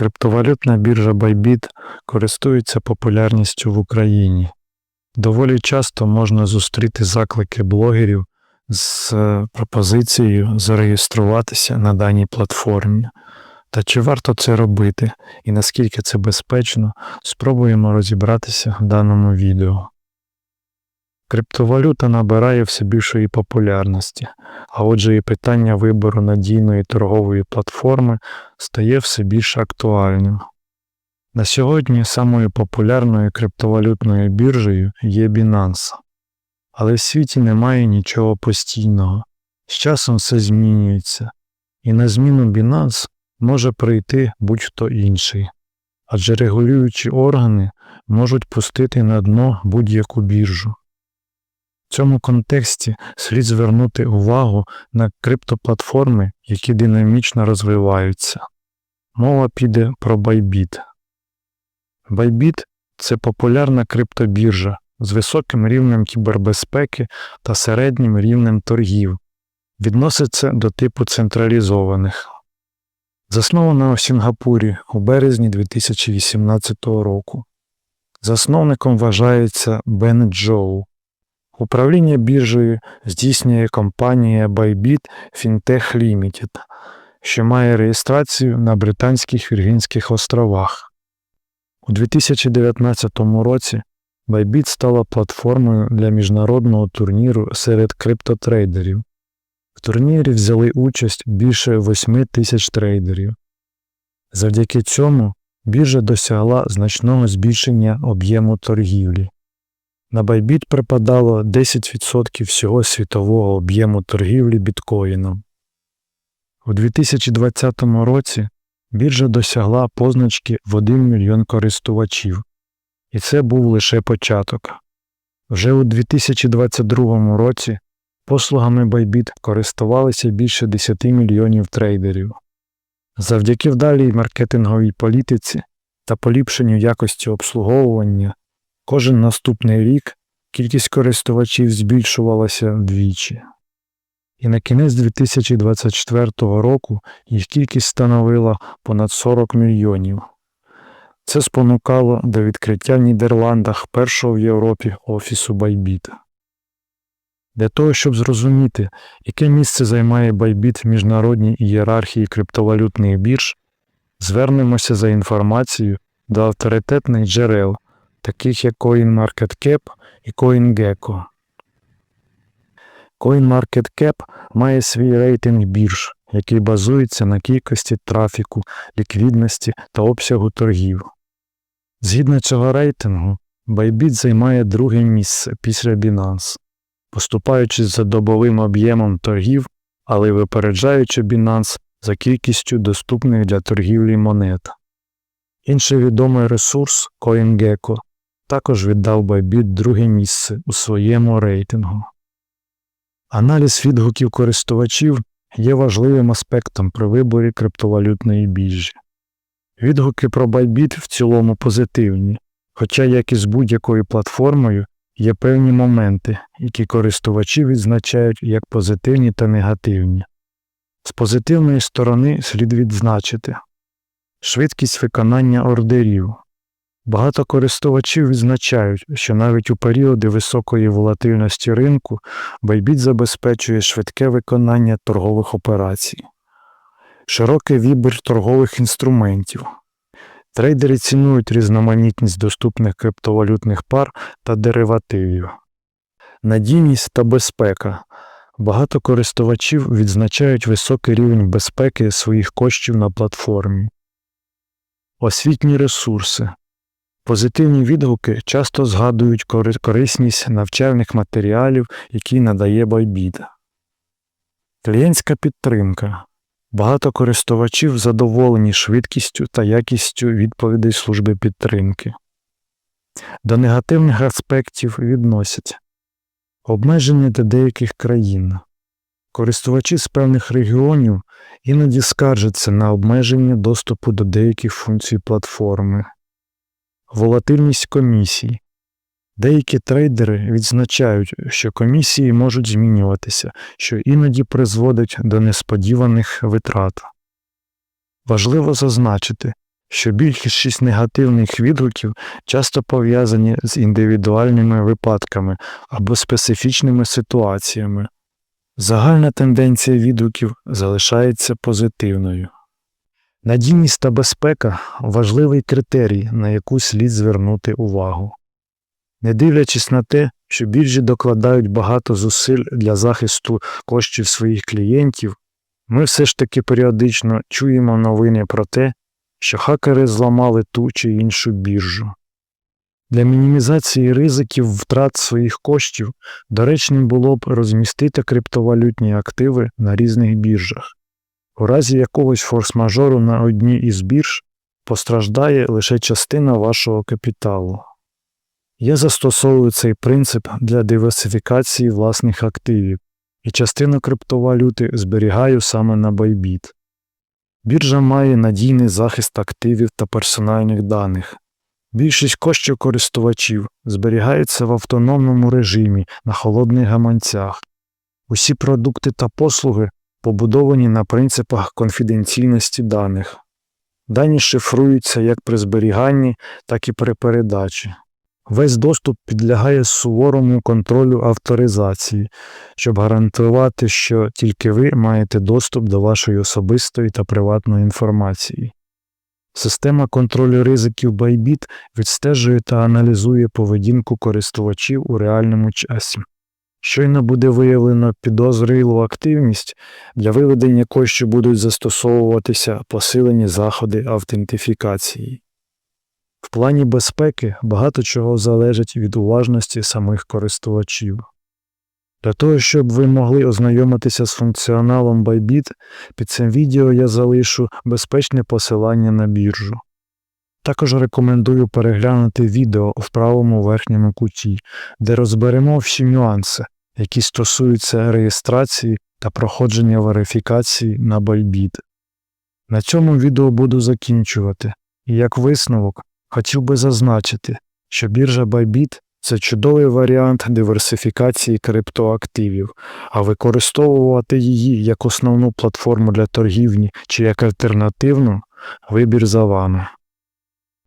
Криптовалютна біржа Bybit користується популярністю в Україні. Доволі часто можна зустріти заклики блогерів з е, пропозицією зареєструватися на даній платформі. Та чи варто це робити і наскільки це безпечно, спробуємо розібратися в даному відео. Криптовалюта набирає все більшої популярності, а отже і питання вибору надійної торгової платформи стає все більш актуальним. На сьогодні самою популярною криптовалютною біржею є Binance. Але в світі немає нічого постійного. З часом все змінюється, і на зміну Binance може прийти будь-хто інший, адже регулюючі органи можуть пустити на дно будь-яку біржу. В цьому контексті слід звернути увагу на криптоплатформи, які динамічно розвиваються. Мова піде про Bybit. Bybit – це популярна криптобіржа з високим рівнем кібербезпеки та середнім рівнем торгів. Відноситься до типу централізованих. Заснована у Сінгапурі у березні 2018 року. Засновником вважається Бен Джоу. Управління біржею здійснює компанія Bybit Fintech Limited, що має реєстрацію на Британських Віргінських островах. У 2019 році Bybit стала платформою для міжнародного турніру серед криптотрейдерів. В турнірі взяли участь більше 8 тисяч трейдерів. Завдяки цьому біржа досягла значного збільшення об'єму торгівлі. На Bybit припадало 10% всього світового об'єму торгівлі біткоїном. У 2020 році біржа досягла позначки в 1 мільйон користувачів, і це був лише початок. Вже у 2022 році послугами Bybit користувалися більше 10 мільйонів трейдерів. Завдяки вдалій маркетинговій політиці та поліпшенню якості обслуговування Кожен наступний рік кількість користувачів збільшувалася вдвічі. І на кінець 2024 року їх кількість становила понад 40 мільйонів. Це спонукало до відкриття в Нідерландах першого в Європі офісу Bybit. Для того, щоб зрозуміти, яке місце займає Bybit в міжнародній ієрархії криптовалютних бірж, звернемося за інформацією до авторитетних джерел таких як CoinMarketCap і CoinGecko. CoinMarketCap має свій рейтинг бірж, який базується на кількості трафіку, ліквідності та обсягу торгів. Згідно цього рейтингу, Bybit займає друге місце після Binance, поступаючи за добовим об'ємом торгів, але випереджаючи Binance за кількістю доступних для торгівлі монет. Інший відомий ресурс CoinGecko також віддав Bybit друге місце у своєму рейтингу. Аналіз відгуків користувачів є важливим аспектом при виборі криптовалютної біржі. Відгуки про Bybit в цілому позитивні, хоча, як і з будь-якою платформою, є певні моменти, які користувачі відзначають як позитивні та негативні. З позитивної сторони слід відзначити швидкість виконання ордерів. Багато користувачів відзначають, що навіть у періоди високої волатильності ринку Bybit забезпечує швидке виконання торгових операцій, широкий вибір торгових інструментів. Трейдери цінують різноманітність доступних криптовалютних пар та деривативів, надійність та безпека. Багато користувачів відзначають високий рівень безпеки своїх коштів на платформі. Освітні ресурси. Позитивні відгуки часто згадують корисність навчальних матеріалів, які надає Bybit. Клієнтська підтримка. Багато користувачів задоволені швидкістю та якістю відповідей служби підтримки. До негативних аспектів відносять обмеження для деяких країн. Користувачі з певних регіонів іноді скаржаться на обмеження доступу до деяких функцій платформи. Волатильність комісій. Деякі трейдери відзначають, що комісії можуть змінюватися, що іноді призводить до несподіваних витрат. Важливо зазначити, що більшість негативних відгуків часто пов'язані з індивідуальними випадками або специфічними ситуаціями. Загальна тенденція відгуків залишається позитивною. Надійність та безпека важливий критерій, на яку слід звернути увагу. Не дивлячись на те, що біржі докладають багато зусиль для захисту коштів своїх клієнтів, ми все ж таки періодично чуємо новини про те, що хакери зламали ту чи іншу біржу. Для мінімізації ризиків втрат своїх коштів доречним було б розмістити криптовалютні активи на різних біржах. У разі якогось форс-мажору на одній із бірж постраждає лише частина вашого капіталу. Я застосовую цей принцип для диверсифікації власних активів і частину криптовалюти зберігаю саме на Bybit. Біржа має надійний захист активів та персональних даних. Більшість коштів користувачів зберігається в автономному режимі на холодних гаманцях. Усі продукти та послуги побудовані на принципах конфіденційності даних. Дані шифруються як при зберіганні, так і при передачі. Весь доступ підлягає суворому контролю авторизації, щоб гарантувати, що тільки ви маєте доступ до вашої особистої та приватної інформації. Система контролю ризиків Bybit відстежує та аналізує поведінку користувачів у реальному часі. Щойно буде виявлено підозрілу активність, для виведення коштів будуть застосовуватися посилені заходи автентифікації. В плані безпеки багато чого залежить від уважності самих користувачів. Для того, щоб ви могли ознайомитися з функціоналом Bybit, під цим відео я залишу безпечне посилання на біржу. Також рекомендую переглянути відео в правому верхньому куті, де розберемо всі нюанси, які стосуються реєстрації та проходження верифікації на Bybit. На цьому відео буду закінчувати, і як висновок хотів би зазначити, що біржа Bybit – це чудовий варіант диверсифікації криптоактивів, а використовувати її як основну платформу для торгівлі чи як альтернативну – вибір за вами.